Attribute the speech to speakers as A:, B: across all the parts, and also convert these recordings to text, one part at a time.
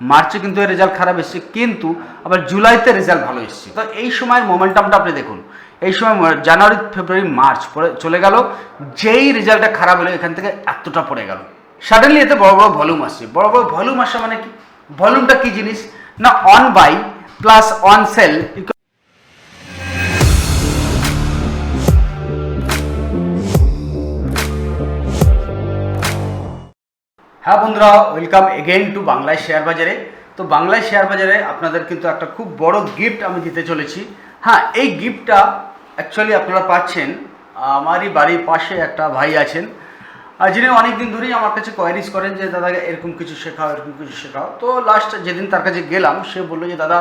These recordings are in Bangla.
A: মার্চে কিন্তু এর রেজাল্ট খারাপ এসছে, কিন্তু আবার জুলাইতে রেজাল্ট ভালো এসছে। তো এই সময়ের মোমেন্টামটা আপনি দেখুন। এই সময় জানুয়ারি, ফেব্রুয়ারি, মার্চ পরে চলে গেল। যেই রেজাল্টটা খারাপ হলো, এখান থেকে এতটা পড়ে গেল। সাডেনলি এতে বড় বড় ভলিউম আসছে বড় বড় ভলিউম আসা মানে কি? ভলিউমটা কি জিনিস? না on buy plus on sell হ্যাঁ বন্ধুরা ওয়েলকাম এগেইন টু বাংলায় শেয়ার বাজারে। তো বাংলায় শেয়ার বাজারে আপনাদের কিন্তু একটা খুব বড় গিফট আমি দিতে চলেছি। হ্যাঁ এই গিফটটা অ্যাকচুয়ালি আপনারা পাচ্ছেন। আমারই বাড়ির পাশে একটা ভাই আছেন। আর যিনি অনেক দিন ধরেই আমার কাছে কোয়ারিজ করেন যে, দাদা, এরকম কিছু শেখাও, এরকম কিছু শেখাও। তো লাস্ট যেদিন তার কাছে গেলাম, সে বলল যে, দাদা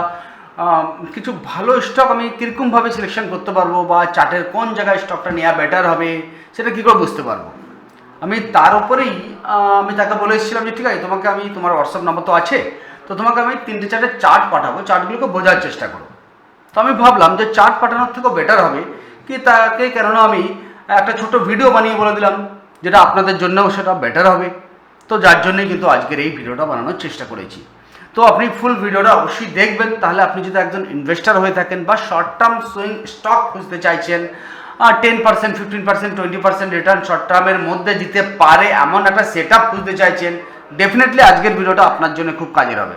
A: কিছু ভালো স্টক আমি কীরকমভাবে সিলেকশন করতে পারব বা চার্টের কোন জায়গায় স্টকটা নেওয়া বেটার হবে, সেটা কী করে বুঝতে পারব? আমি তার উপরেই আমি তাকে বলে এসেছিলাম যে, ঠিক আছে, তোমাকে আমি, তোমার হোয়াটসঅ্যাপ নাম্বার তো আছে, তো তোমাকে আমি তিনটে চারটে চার্ট পাঠাবো, চার্টগুলোকে বোঝার চেষ্টা করো তো আমি ভাবলাম যে চার্ট পাঠানোর থেকেও বেটার হবে কি তাকে, কেননা আমি একটা ছোট ভিডিও বানিয়ে বলে দিলাম, যেটা আপনাদের জন্যও সেটা বেটার হবে। তো যার জন্যই কিন্তু আজকের এই ভিডিওটা বানানোর চেষ্টা করেছি। তো আপনি ফুল ভিডিওটা অবশ্যই দেখবেন, তাহলে আপনি যদি একজন ইনভেস্টার হয়ে থাকেন বা শর্ট টার্ম সুইং স্টক খুঁজতে চাইছেন ten percent fifteen percent twenty percent return short টার্মের মধ্যে দিতে পারে এমন একটা সেট আপ খুঁজতে চাইছেন ডেফিনেটলি আজকের ভিডিওটা আপনার জন্য খুব কাজের হবে।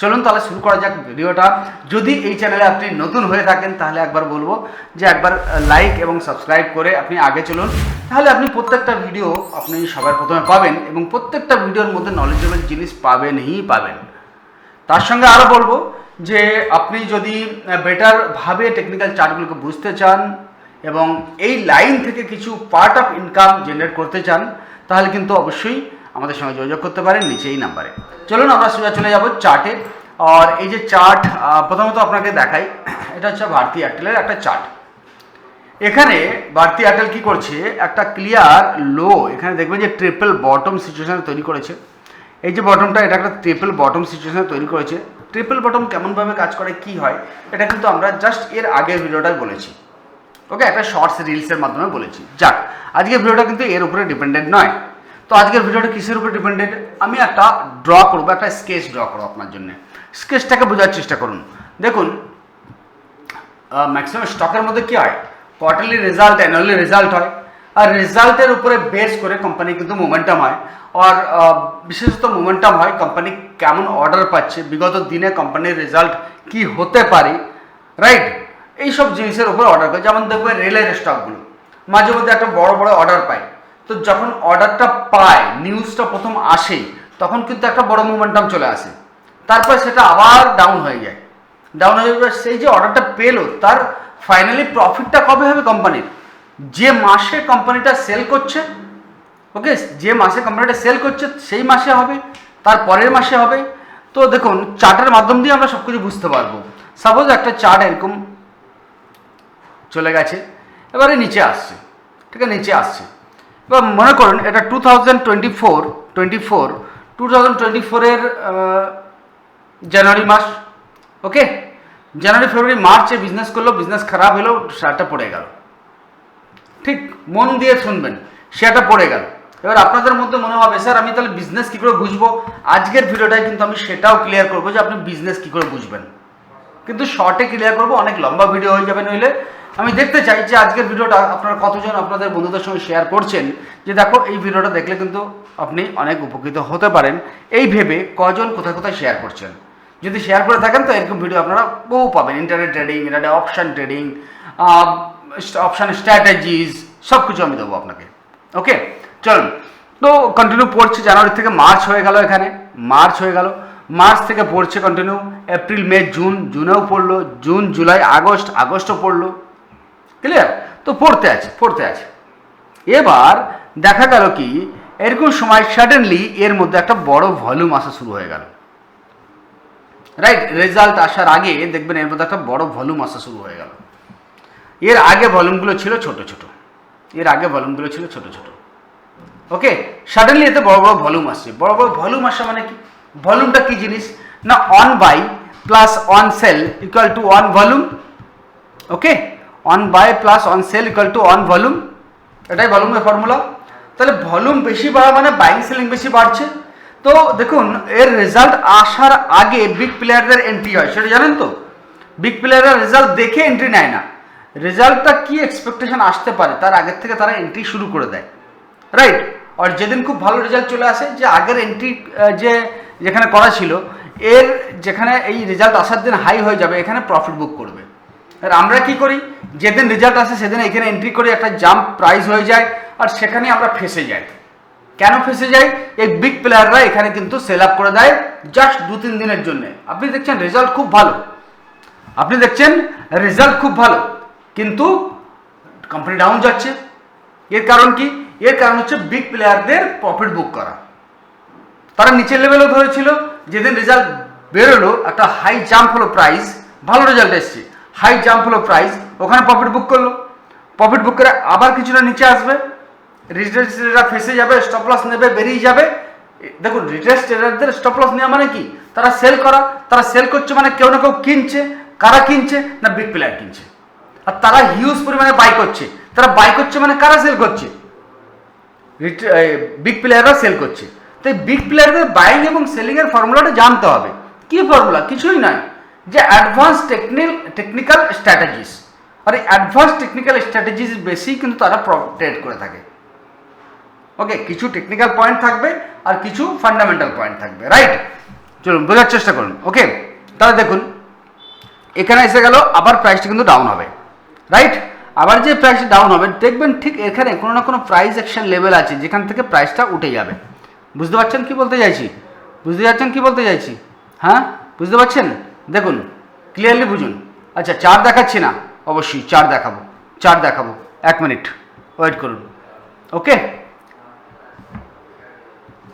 A: চলুন তাহলে শুরু করা যাক ভিডিওটা। যদি এই চ্যানেলে আপনি নতুন হয়ে থাকেন, তাহলে একবার বলব যে একবার লাইক এবং সাবস্ক্রাইব করে আপনি আগে চলুন। তাহলে আপনি প্রত্যেকটা ভিডিও আপনি সবার প্রথমে পাবেন এবং প্রত্যেকটা ভিডিওর মধ্যে নলেজেবল জিনিস পাবেনই পাবেন। তার সঙ্গে আরও বলব যে আপনি যদি বেটারভাবে টেকনিক্যাল চার্টগুলোকে বুঝতে চান এবং এই লাইন থেকে কিছু পার্ট অফ ইনকাম জেনারেট করতে চান, তাহলে কিন্তু অবশ্যই আমাদের সঙ্গে যোগাযোগ করতে পারেন নিচে এই নাম্বারে চলুন আমরা সোজা চলে যাব চার্টে আর এই যে চার্ট প্রথমত আপনাকে দেখাই, এটা হচ্ছে ভারতী এয়ারটেলের একটা চার্ট এখানে ভারতী এয়ারটেল কি করছে? একটা ক্লিয়ার লো এখানে দেখবেন যে ট্রিপল বটম সিচুয়েশান তৈরি করেছে। এই যে বটমটা এটা একটা ট্রিপল বটম সিচুয়েশান তৈরি করেছে। ট্রিপল বটম কেমনভাবে কাজ করে, কি হয়, এটা কিন্তু আমরা জাস্ট এর আগের ভিডিওটাই বলেছি। ওকে, একটা শর্টস রিলসের মাধ্যমে বলেছি। যাক, আজকের ভিডিওটা কিন্তু এর উপরে ডিপেন্ডেন্ট নয়। তো আজকের ভিডিওটা কিসের উপরে ডিপেন্ডেন্ট আমি একটা ড্র করব, একটা স্কেচ ড্র করব আপনার জন্য। স্কেচটাকে বোঝার চেষ্টা করুন। দেখুন ম্যাক্সিমাম স্টকের মধ্যে কী হয়? কোয়ার্টারলি রেজাল্ট অ্যানুয়ালি রেজাল্ট হয়। আর রেজাল্টের উপরে বেস করে কোম্পানি কিন্তু মোমেন্টাম হয়। আর বিশেষত মোমেন্টাম হয় কোম্পানি কেমন অর্ডার পাচ্ছে, বিগত দিনে কোম্পানির রেজাল্ট কি হতে পারে রাইট এইসব জিনিসের উপর অর্ডার করে। যেমন দেখবে রেলের স্টকগুলো মাঝে মধ্যে একটা বড় বড় অর্ডার পায়। তো যখন অর্ডারটা পায় নিউজটা প্রথম আসে, তখন কিন্তু একটা বড় মোমেন্টাম চলে আসে। তারপর সেটা আবার ডাউন হয়ে যায়। ডাউন হয়ে যাবে সেই যে অর্ডারটা পেল, তার ফাইনালি প্রফিটটা কবে হবে কোম্পানির যে মাসে কোম্পানিটা সেল করছে ওকে যে মাসে কোম্পানিটা সেল করছে, সেই মাসে হবে, তার পরের মাসে হবে। তো দেখুন চার্টের মাধ্যম দিয়ে আমরা সব কিছু বুঝতে পারব। সাপোজ একটা চার্ট এরকম চলে গেছে। এবারে নিচে আসছে। ঠিক আছে, নিচে আসছে। এবার মনে করুন, এটা two thousand twenty four twenty four two thousand twenty ফোরের জানুয়ারি মাস ওকে জানুয়ারি ফেব্রুয়ারি মার্চে বিজনেস করল বিজনেস খারাপ হলো শেয়ারটা পড়ে গেল। ঠিক, মন দিয়ে শুনবেন শেয়ারটা পড়ে গেল। এবার আপনাদের মধ্যে মনে হবে, স্যার, আমি তাহলে বিজনেস কী করে বুঝব? আজকের ভিডিওটায় কিন্তু আমি সেটাও ক্লিয়ার করব যে আপনি বিজনেস কী করে বুঝবেন। কিন্তু শর্টে ক্লিয়ার করব, অনেক লম্বা ভিডিও হয়ে যাবে নইলে। আমি দেখতে চাই যে আজকের ভিডিওটা আপনারা কতজন আপনাদের বন্ধুদের সঙ্গে শেয়ার করছেন। যে দেখো, এই ভিডিওটা দেখলে কিন্তু আপনি অনেক উপকৃত হতে পারেন। এই ভেবে কজন কোথায় কোথায় শেয়ার করছেন? যদি শেয়ার করে থাকেন, তো এরকম ভিডিও আপনারা বহু পাবেন। Internet trading internet option trading option strategies সব কিছু আমি দেবো আপনাকে। ওকে চলুন। তো কন্টিনিউ পড়ছে, জানুয়ারি থেকে মার্চ হয়ে গেল এখানে। মার্চ হয়ে গেল। মার্চ থেকে পড়ছে কন্টিনিউ এপ্রিল, মে, জুন, জুনেও পড়ল, জুন, জুলাই, আগস্ট, আগস্টও পড়ল। ক্লিয়ার তো পড়তে আছে পড়তে আছে। এবার দেখা গেল কি, এরকম সময় সাডেনলি এর মধ্যে একটা বড় ভলিউম আসা শুরু হয়ে গেল। রাইট রেজাল্ট আসার আগে দেখবেন এর মধ্যে একটা বড় ভলিউম আসা শুরু হয়ে গেল। এর আগে ভলিউমগুলো ছিল ছোট ছোট। এর আগে ভলিউমগুলো ছিল ছোট ছোট। ওকে সাডেনলি এতে বড় বড় ভলিউম আসছে। বড় বড় ভলিউম আসা মানে কি? ভলিউমটা কি জিনিস? না on buy plus on sell equal to on volume okay on buy plus on sell equal to on volume এটাই ভলিউমের ফর্মুলা তাহলে ভলিউম বেশি বাড়া মানে বাইং সেলিং বেশি বাড়ছে। তো দেখুন, এর রেজাল্ট আসার আগে বিগ প্লেয়ারদের এন্ট্রি হয়, সেটা জানেন তো? বিগ প্লেয়াররা রেজাল্ট দেখে এন্ট্রি নেয় না। রেজাল্টটা কি এক্সপেকটেশন আসতে পারে, তার আগের থেকে তারা এন্ট্রি শুরু করে দেয়। রাইট আর যেদিন খুব ভালো রেজাল্ট চলে আসে, যে আগের এন্ট্রি যে যেখানে করা ছিল, এর যেখানে এই রেজাল্ট আসার দিন হাই হয়ে যাবে, এখানে প্রফিট বুক করবে। আর আমরা কি করি? যেদিন রেজাল্ট আসে সেদিন এখানে এন্ট্রি করে একটা জাম্প প্রাইস হয়ে যায়, আর সেখানে আমরা ফেসে যাই। কেন ফেসে যাই? এই বিগ প্লেয়াররা এখানে কিন্তু সেল আপ করে দেয় জাস্ট দু তিন দিনের জন্য। আপনি দেখছেন রেজাল্ট খুব ভালো। আপনি দেখছেন রেজাল্ট খুব ভালো, কিন্তু কোম্পানি ডাউন যাচ্ছে। এর কারণ কি? এর কারণ হচ্ছে বিগ প্লেয়ারদের প্রফিট বুক করা। তারা নিচের লেভেলও ধরেছিল। যেদিন রেজাল্ট বেরোলো, একটা হাই জাম্প হলো প্রাইস ভালো রেজাল্ট এসছে। হাই জাম্প হলো প্রাইস ওখানে প্রফিট বুক করল। প্রফিট বুক করে আবার কিছুটা নিচে আসবে। রিটেল ট্রেডাররা ফেসে যাবে স্টপ লস নেবে, বেরিয়ে যাবে। দেখুন রিটেল ট্রেডারদের স্টপ লস নেওয়া মানে কি? তারা সেল করা, তারা সেল করছে মানে কেউ না কেউ কিনছে। কারা কিনছে? না বিগ প্লেয়ার কিনছে। আর তারা হিউজ পরিমাণে বাই করছে। তারা বাই করছে মানে কারা সেল করছে? বিগ প্লেয়াররা সেল করছে। তাই বিগ প্লেয়ারদের বাইং এবং সেলিংয়ের ফর্মুলাটা জানতে হবে। কি ফর্মুলা কিছুই নয়। যে অ্যাডভান্স টেকনিক টেকনিক্যাল স্ট্র্যাটেজিস আর এই অ্যাডভান্স টেকনিক্যাল স্ট্র্যাটেজিস বেশি কিন্তু তারা ট্রেড করে থাকে। ওকে কিছু টেকনিক্যাল পয়েন্ট থাকবে আর কিছু ফান্ডামেন্টাল পয়েন্ট থাকবে রাইট চলুন, বোঝার চেষ্টা করুন। ওকে তাহলে দেখুন, এখানে এসে গেল, আবার প্রাইসটা কিন্তু ডাউন হবে রাইট আবার যে প্রাইস ডাউন হবে, দেখবেন ঠিক এখানে কোনো না কোনো প্রাইস অ্যাকশন লেভেল আছে, যেখান থেকে প্রাইসটা উঠে যাবে। বুঝতে পারছেন কি বলতে চাইছি? বুঝতে পারছেন কি বলতে চাইছি? হ্যাঁ? বুঝতে পারছেন? দেখুন ক্লিয়ারলি বুঝুন। আচ্ছা চার দেখাচ্ছি না। অবশ্যই চার দেখাবো। চার দেখাবো। এক মিনিট। ওয়েট করুন। ওকে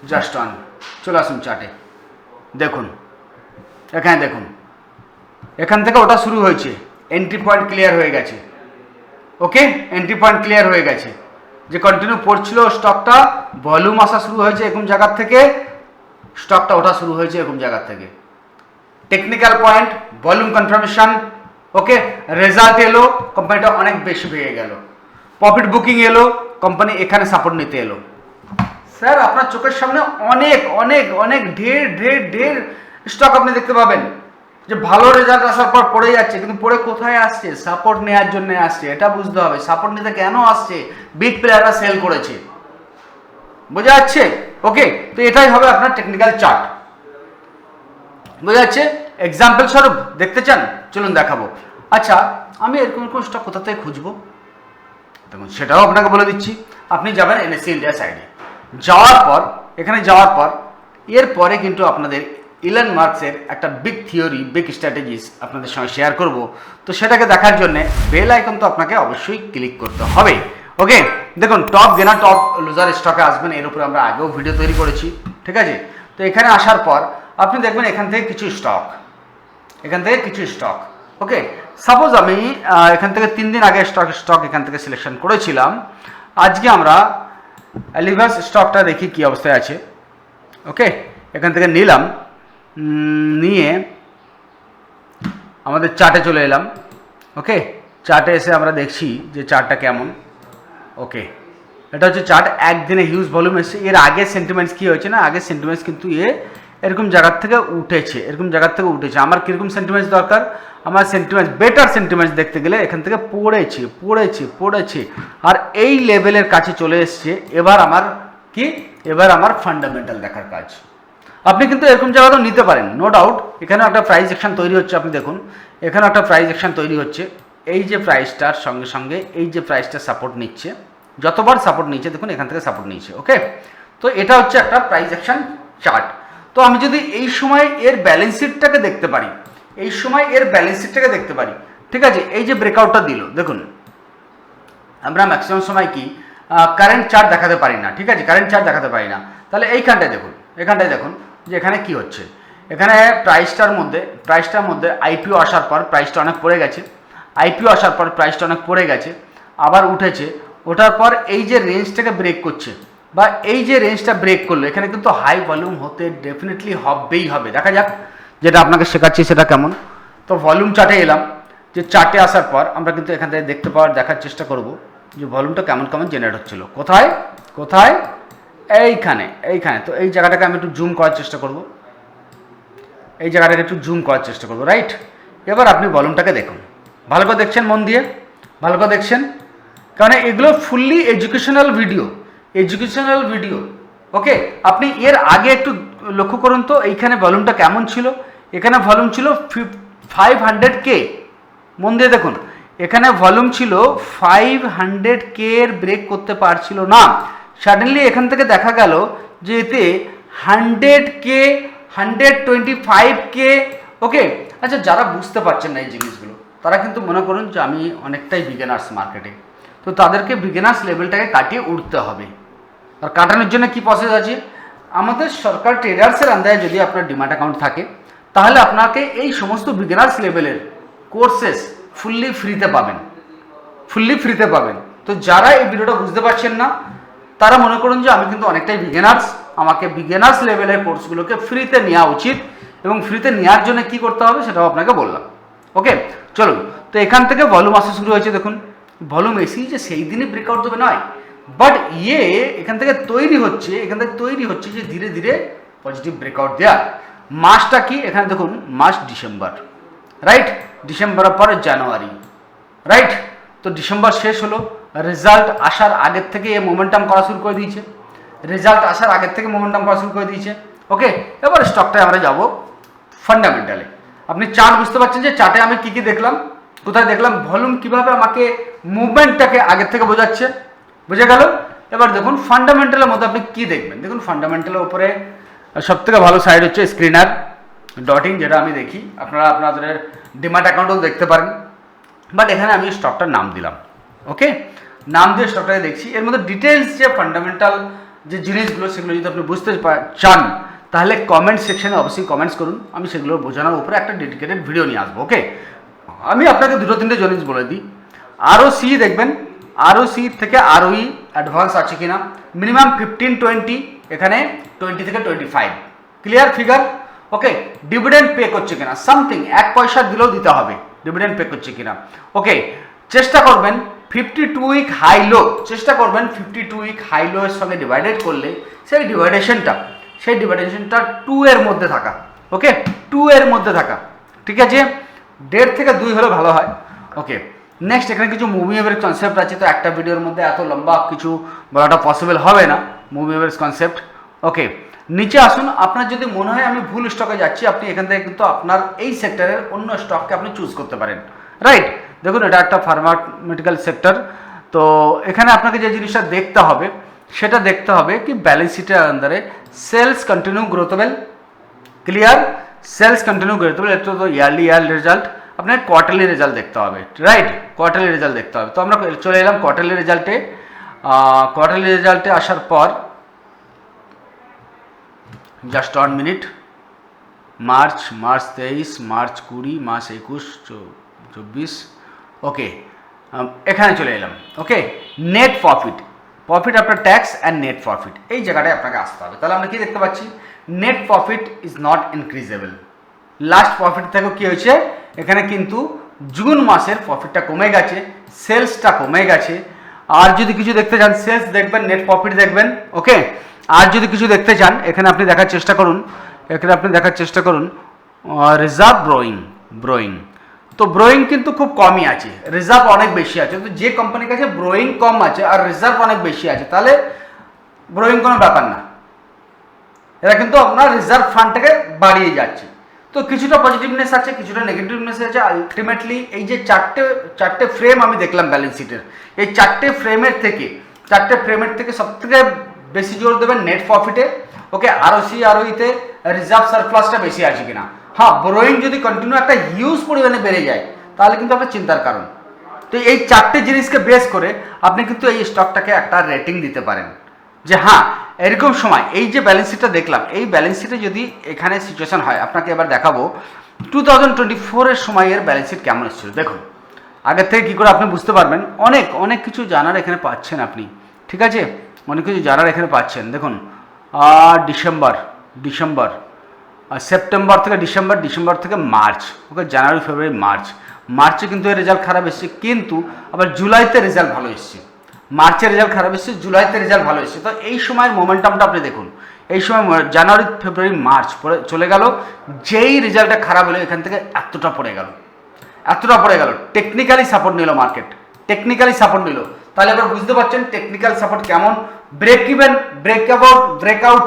A: জাস্ট অন চলে আসুন চার্টে দেখুন। এখানে দেখুন। এখান থেকে ওটা শুরু হয়েছে। এন্ট্রি পয়েন্ট ক্লিয়ার হয়ে গেছে। ওকে এন্ট্রি পয়েন্ট ক্লিয়ার হয়ে গেছে। যে কন্টিনিউ পড়ছিল স্টকটা ভলিউম আসা শুরু হয়েছে এরকম জায়গার থেকে স্টকটা ওঠা শুরু হয়েছে এরকম জায়গার থেকে। Technical point volume confirmation okay result এলো কোম্পানিটা অনেক বেশি ভেঙে গেল। প্রফিট বুকিং এলো কোম্পানি এখানে সাপোর্ট নিতে এলো। স্যার আপনার চোখের সামনে অনেক অনেক অনেক, ঢের ঢের ঢের স্টক আপনি দেখতে পাবেন। যে ভালো রেজাল্ট আসার পর পড়ে যাচ্ছে, কিন্তু পড়ে কোথায় আসছে? সাপোর্ট নেওয়ার জন্য আসছে, এটা বুঝতে হবে। সাপোর্ট নিতে কেন আসছে? বিগ প্লেয়াররা সেল করেছে। বোঝা যাচ্ছে? ওকে তো এটাই হবে আপনার টেকনিক্যাল চার্ট বোঝা যাচ্ছে? এক্সাম্পল স্বরূপ, দেখতে চান? চলুন দেখাবো। আচ্ছা আমি এরকম এরকম স্টক কোথা থেকে খুঁজবো? দেখুন, সেটাও আপনাকে বলে দিচ্ছি। আপনি যাবেন এনএসসি ইন্ডিয়া সাইডে যাওয়ার পর, এখানে যাওয়ার পর, এরপরে কিন্তু আপনাদের ইলন মার্কসের একটা বিগ থিওরি বিগ স্ট্র্যাটেজিস আপনাদের সঙ্গে শেয়ার করব। তো সেটাকে দেখার জন্য বেল আইকন তো আপনাকে অবশ্যই ক্লিক করতে হবে। ওকে দেখুন টপ গেনার টপ লুজার স্টকে আসবেন, এর উপরে আমরা আগেও ভিডিও তৈরি করেছি, ঠিক আছে? তো এখানে আসার পর আপনি দেখবেন এখান থেকে কিছু স্টক এখান থেকে কিছু স্টক ওকে সাপোজ আমি এখান থেকে তিন দিন আগে স্টক স্টক এখান থেকে সিলেকশন করেছিলাম। আজকে আমরা লিভার্স স্টকটা দেখি কি অবস্থায় আছে ওকে এখান থেকে নিলাম। নিয়ে আমাদের চার্টে চলে এলাম ওকে চার্টে এসে আমরা দেখছি যে চার্টটা কেমন ওকে এটা হচ্ছে চার্ট একদিনে হিউজ ভলিউম এসছে। এর আগে সেন্টিমেন্টস কী হয়েছে না? আগে সেন্টিমেন্টস কিন্তু এ এরকম জায়গার থেকে উঠেছে, এরকম জায়গার থেকে উঠেছে। আমার কীরকম সেন্টিমেন্টস দরকার? আমার সেন্টিমেন্টস বেটার সেন্টিমেন্টস দেখতে গেলে এখান থেকে পড়েছে পড়েছে পড়েছে। আর এই লেভেলের কাছে চলে এসছে। এবার আমার কি? এবার আমার ফান্ডামেন্টাল দেখার কাজ। আপনি কিন্তু এরকম জায়গাতেও নিতে পারেন নো ডাউট এখানেও একটা প্রাইস অ্যাকশন তৈরি হচ্ছে, আপনি দেখুন। এখানেও একটা প্রাইস অ্যাকশন তৈরি হচ্ছে। এই যে প্রাইসটার সঙ্গে সঙ্গে এই যে প্রাইসটা সাপোর্ট নিচ্ছে, যতবার সাপোর্ট নিচ্ছে, দেখুন, এখান থেকে সাপোর্ট নিচ্ছে ওকে তো এটা হচ্ছে একটা প্রাইস অ্যাকশন চার্ট তো আমি যদি এই সময় এর ব্যালেন্স শিটটাকে দেখতে পারি, এই সময় এর ব্যালেন্স শিটটাকে দেখতে পারি, ঠিক আছে? এই যে ব্রেকআউটটা দিল, দেখুন। আমরা ম্যাক্সিমাম সময় কি? কারেন্ট চার্ট দেখাতে পারি না, ঠিক আছে? কারেন্ট চার্ট দেখাতে পারি না। তাহলে এইখানটায় দেখুন এখানটায় দেখুন। যে এখানে কি হচ্ছে? এখানে প্রাইসটার মধ্যে প্রাইসটার মধ্যে আইপিও আসার পর প্রাইসটা অনেক পড়ে গেছে। আইপিও আসার পর প্রাইসটা অনেক পড়ে গেছে। আবার উঠেছে। ওঠার পর এই যে রেঞ্জটাকে ব্রেক করছে বা এই যে রেঞ্জটা ব্রেক করল, এখানে কিন্তু হাই ভলিউম হতে ডেফিনেটলি হবেই হবে। দেখা যাক যেটা আপনাকে শেখাচ্ছি সেটা কেমন। তো ভলিউম চার্টে এলাম, যে চার্টে আসার পর আমরা কিন্তু এখান থেকে দেখতে পাওয়ার, দেখার চেষ্টা করব যে ভলিউমটা কেমন কেমন জেনারেট হচ্ছিল। কোথায়? কোথায়? এইখানে এইখানে। তো এই জায়গাটাকে আমি একটু জুম করার চেষ্টা করব। এই জায়গাটাকে একটু জুম করার চেষ্টা করব রাইট এবার আপনি ভলিউমটাকে দেখুন। ভালো করে দেখছেন মন দিয়ে? ভালো করে দেখছেন? কারণ এগুলো fully educational video educational video okay আপনি এর আগে একটু লক্ষ্য করুন তো, এইখানে ভলিউমটা কেমন ছিল? এখানে ভলিউম ছিল ফাইভ হান্ড্রেড কে মন দিয়ে দেখুন। এখানে ভলিউম ছিল ফাইভ হান্ড্রেড কে এর ব্রেক করতে পারছিল না। সাডেনলি এখান থেকে দেখা গেল যে এতে হান্ড্রেড কে হান্ড্রেড টোয়েন্টি ফাইভ কে ওকে আচ্ছা যারা বুঝতে পারছেন না এই জিনিসগুলো, তারা কিন্তু মনে করুন যে আমি অনেকটাই বিগেনার্স মার্কেটে তো তাদেরকে বিগেনার্স লেভেলটাকে কাটিয়ে উঠতে হবে। আর কাটানোর জন্য কি প্রসেস আছে? আমাদের সরকার ট্রেডার্সের আন্দাজে যদি আপনার ডিমান্ড অ্যাকাউন্ট থাকে, তাহলে আপনাকে এই সমস্ত বিগিনার্স লেভেলের কোর্সেস ফুললি ফ্রিতে পাবেন। ফুললি ফ্রিতে পাবেন। তো যারা এই ভিডিওটা বুঝতে পারছেন না তারা মনে করুন যে আমি কিন্তু অনেকটাই বিগেনার্স আমাকে বিগেনার্স লেভেলের কোর্সগুলোকে ফ্রিতে নেওয়া উচিত এবং ফ্রিতে নেওয়ার জন্য কি করতে হবে সেটাও আপনাকে বললাম। ওকে চলুন, তো এখান থেকে ভলিউম আসা শুরু হয়েছে দেখুন। ভলিউম এসি যে সেই দিনই ব্রেকআউট দেবে নয় বাট ইয়ে এখান থেকে তৈরি হচ্ছে, এখান থেকে তৈরি হচ্ছে যে ধীরে ধীরে পজিটিভ ব্রেকআউট দেওয়া মাসটা কি? এখানে দেখুন, মাস ডিসেম্বর। রাইট ডিসেম্বরের পরে জানুয়ারি। রাইট তো ডিসেম্বর শেষ হলো। রেজাল্ট আসার আগের থেকে এ মোমেন্টাম করা শুরু করে দিয়েছে। রেজাল্ট আসার আগের থেকে মোমেন্টাম করা শুরু করে দিয়েছে। ওকে এবার স্টকটায় আমরা যাব ফান্ডামেন্টালে আপনি চার্ট বুঝতে পারছেন যে চার্টে আমি কি কি দেখলাম? কোথায় দেখলাম? ভলিউম কীভাবে আমাকে মুভমেন্টটাকে আগের থেকে বোঝাচ্ছে? বুঝে গেল? এবার দেখুন ফান্ডামেন্টালের মধ্যে আপনি কি দেখবেন? দেখুন ফান্ডামেন্টালের উপরে সব থেকে ভালো সাইড হচ্ছে স্ক্রিনার ডটিং যেটা আমি দেখি। আপনারা আপনাদের ডিমার্ট অ্যাকাউন্টও দেখতে পারেন। বাট এখানে আমি স্টকটার নাম দিলাম। ওকে নাম দিয়ে স্টকটাকে দেখছি। এর মধ্যে ডিটেলস যে ফান্ডামেন্টাল যে জিনিসগুলো, সেগুলো যদি আপনি বুঝতে চান, তাহলে কমেন্ট সেকশনে অবশ্যই কমেন্টস করুন। আমি সেগুলো বোঝানোর উপরে একটা ডেডিকেটেড ভিডিও নিয়ে আসব ওকে আমি আপনাকে দুটো, তিনটে জিনিস বলে দিই। আরও সি দেখবেন। আরও সি থেকে আরোই অ্যাডভান্স আছে কিনা? মিনিমাম ফিফটিন টোয়েন্টি এখানে টোয়েন্টি থেকে twenty five clear figure okay dividend pay করছে কিনা? সামথিং এক পয়সা দিলেও দিতে হবে। ডিভিডেন্ড পে করছে কিনা? ওকে চেষ্টা করবেন fifty two week high low চেষ্টা করবেন fifty two week high low এর সঙ্গে ডিভাইডেড করলে সেই ডিভাইডেশনটা সেই ডিভাইডেশনটা টু এর মধ্যে থাকা ওকে টু এর মধ্যে থাকা, ঠিক আছে? দেড় থেকে দুই হলে ভালো হয় ওকে নেক্সট এখানে কিছু মুভি এভারেজ কনসেপ্ট আছে, তো একটা ভিডিওর মধ্যে এত লম্বা কিছু বলাটা পসিবল হবে না মুভি এভারেজ কনসেপ্ট ওকে নিচে আসুন, আপনার যদি মনে হয় আমি ভুল স্টকে যাচ্ছি, আপনি এখান থেকে কিন্তু আপনার এই সেক্টরের অন্য স্টককে আপনি চুজ করতে পারেন রাইট দেখুন, এটা একটা ফার্মামেটিক্যাল সেক্টর তো এখানে আপনাকে যে জিনিসটা দেখতে হবে, সেটা দেখতে হবে কি ব্যালেন্স শিটের আন্দারে sales continue growthable clear sales continue growthable এটা তো ইয়ারলি ইয়ার রেজাল্ট আপনার কোয়ার্টারলি রেজাল্ট দেখতে হবে রাইট কোয়ার্টারলি রেজাল্ট দেখতে হবে। তো আমরা চলে এলাম কোয়ার্টারলি রেজাল্টে কোয়ার্টারলি রেজাল্টে আসার পর just one minute March March তেইশ, মার্চ কুড়ি, মার্চ একুশ চব্বিশ ওকে এখানে চলে এলাম। Okay net profit profit after tax and net profit এই জায়গাটায় আপনাকে আসতে হবে। তাহলে আমরা কি দেখতে পাচ্ছি? Net profit is not increasable last profit থেকেও কী হয়েছে? এখানে কিন্তু জুন মাসের প্রফিটটা কমে গেছে সেলসটা কমে গেছে। আর যদি কিছু দেখতে চান সেলস দেখবেন নেট প্রফিট দেখবেন। ওকে আর যদি কিছু দেখতে চান, এখানে আপনি দেখার চেষ্টা করুন। এখানে আপনি দেখার চেষ্টা করুন। রিজার্ভ ব্রোয়িং ব্রোয়িং তো ব্রোয়িং কিন্তু খুব কমই আছে। রিজার্ভ অনেক বেশি আছে। তো যে কোম্পানির কাছে ব্রোয়িং কম আছে আর রিজার্ভ অনেক বেশি আছে, তাহলে ব্রোয়িং কোনো ব্যাপার না। এরা কিন্তু আপনার রিজার্ভ ফান্ডটাকে বাড়িয়ে যাচ্ছে। তো কিছুটা পজিটিভনেস আছে, কিছুটা নেগেটিভনেস আছে। আলটিমেটলি এই যে চারটে চারটে ফ্রেম আমি দেখলাম ব্যালেন্স শিটের এই চারটে ফ্রেমের থেকে, চারটে ফ্রেমের থেকে সবথেকে বেশি জোর দেবেন নেট প্রফিটে ওকে আরওসি আরওইতে রিজার্ভ সারপ্লাসটা বেশি আছে কিনা? হ্যাঁ ব্রোয়িং যদি কন্টিনিউ একটা হিউজ পরিমাণে বেড়ে যায়, তাহলে কিন্তু আপনার চিন্তার কারণ। তো এই চারটে জিনিসকে বেস করে আপনি কিন্তু এই স্টকটাকে একটা রেটিং দিতে পারেন। যে হ্যাঁ এরকম সময় এই যে ব্যালেন্স শিটটা দেখলাম, এই ব্যালেন্স শিটে যদি এখানে সিচুয়েশন হয়, আপনাকে এবার দেখাবো টু থাউজেন্ড টোয়েন্টি ফোরের সময়ের ব্যালেন্স শিট কেমন এসেছিল। দেখুন, আগের থেকে কী করে আপনি বুঝতে পারবেন, অনেক অনেক কিছু জানার এখানে পাচ্ছেন আপনি। ঠিক আছে? অনেক কিছু জানার এখানে পাচ্ছেন। দেখুন ডিসেম্বর ডিসেম্বর সেপ্টেম্বর থেকে ডিসেম্বর ডিসেম্বর থেকে March, okay, January, February, March. মার্চে কিন্তু এর রেজাল্ট খারাপ এসছে, কিন্তু আবার জুলাইতে রেজাল্ট ভালো এসছে। মার্চের রেজাল্ট খারাপ এসেছে, জুলাইতে রেজাল্ট ভালো এসেছে। তো এই সময়ের মোমেন্টামটা আপনি দেখুন। এই সময় জানুয়ারি, ফেব্রুয়ারি, মার্চ পরে চলে গেল। যেই রেজাল্টটা খারাপ হলো, এখান থেকে এতটা পড়ে গেল। এতটা পড়ে গেল। টেকনিক্যালি সাপোর্ট নিল মার্কেট টেকনিক্যালি সাপোর্ট নিল। তাহলে এবার বুঝতে পারছেন টেকনিক্যাল সাপোর্ট কেমন? ব্রেক ইভেন ব্রেক আউট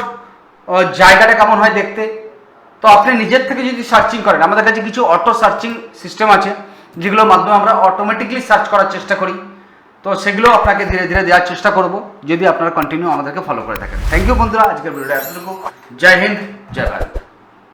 A: জায়গাটা কেমন হয় দেখতে? তো আপনি নিজের থেকে যদি সার্চিং করেন, আমাদের কাছে কিছু অটো সার্চিং সিস্টেম আছে, যেগুলোর মাধ্যমে আমরা অটোমেটিকলি সার্চ করার চেষ্টা করি। তো সেগুলো আপনাকে ধীরে ধীরে দেওয়ার চেষ্টা করব, যদি আপনারা কন্টিনিউ আমাদেরকে ফলো করে থাকেন। থ্যাংক ইউ বন্ধুরা, আজকের ভিডিওটা এতটুকু। জয় হিন্দ, জয় ভারত।